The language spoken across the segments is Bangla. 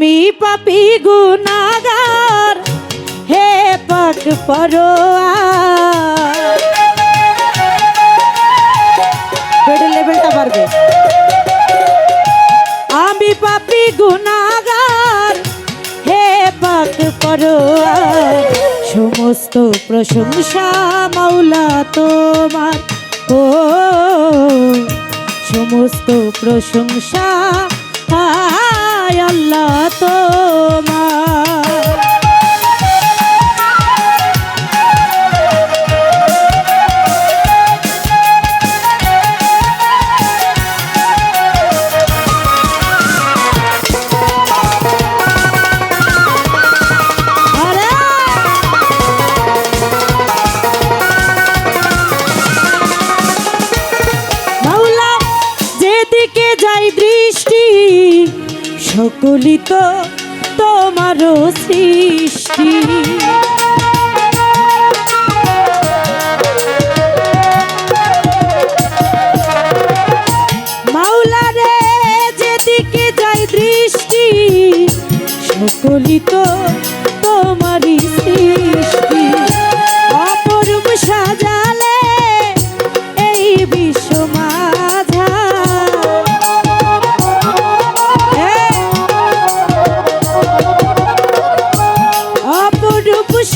আমি পাপি গুনাগার, হে পাক বেডের লেভেলটা বাড়বে। আমি পাপি গুনাগার, হে পাক পরোয়ার। সমস্ত প্রশংসা মাওলা তোমার। ও, সমস্ত প্রশংসা হায় আল্লাহ তোমার। যাই দৃষ্টি সকলি তো তোমারও সৃষ্টি।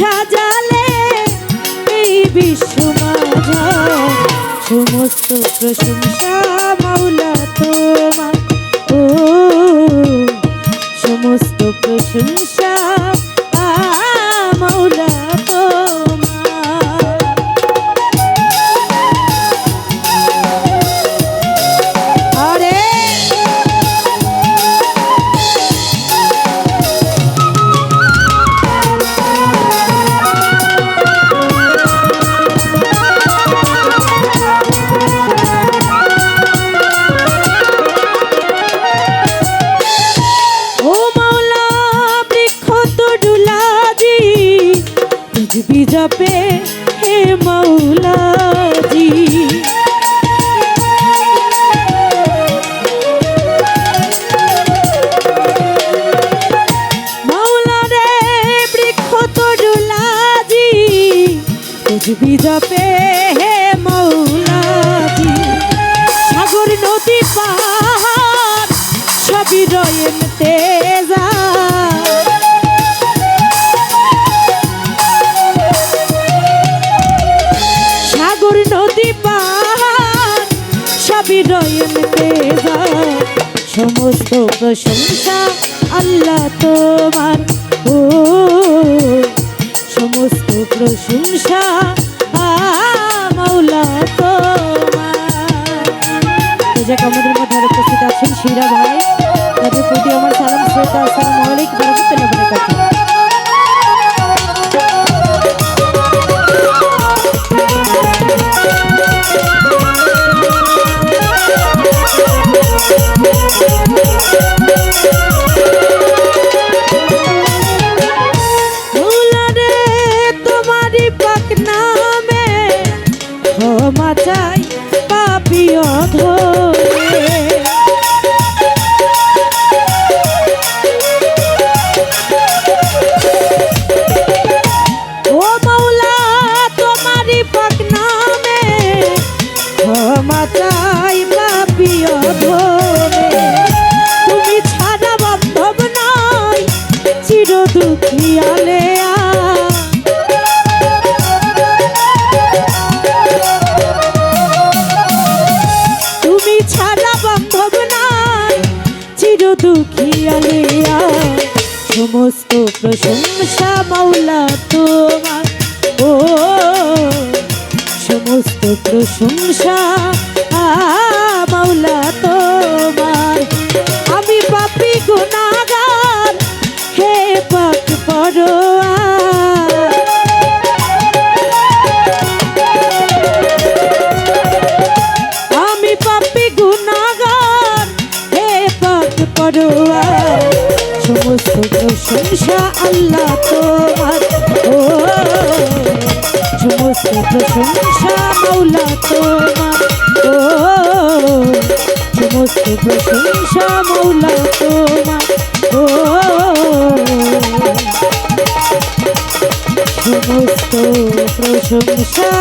সাজালে এই বিশ্ব সমস্ত প্রশংসা মাওলা তোমার। ও সমস্ত প্রশংসা তুজবি জপে হে তরুলাজি তুজবি জপে হে মাওলাজি। সাগর নদী পাহাড় সবই রয়েন তেজা। সমস্ত প্রশংসা আল্লাহ তোমার। ও সমস্ত প্রশংসা মাওলা চাই পাপি অধরে তুমি ছাড়া বান্ধব দুঃখিয়ালে তুমি ছাড়া বান্ধব দুঃখিয়ালে সমস্ত প্রশংসা মাওলা তোমার। ও, সমস্ত প্রশংসা ইনশা আল্লাহ তোমার ও সমস্ত প্রশংসা মৌলা তোমার ও সমস্ত প্রশংসা মৌলা তোমার ও সমস্ত প্রশংসা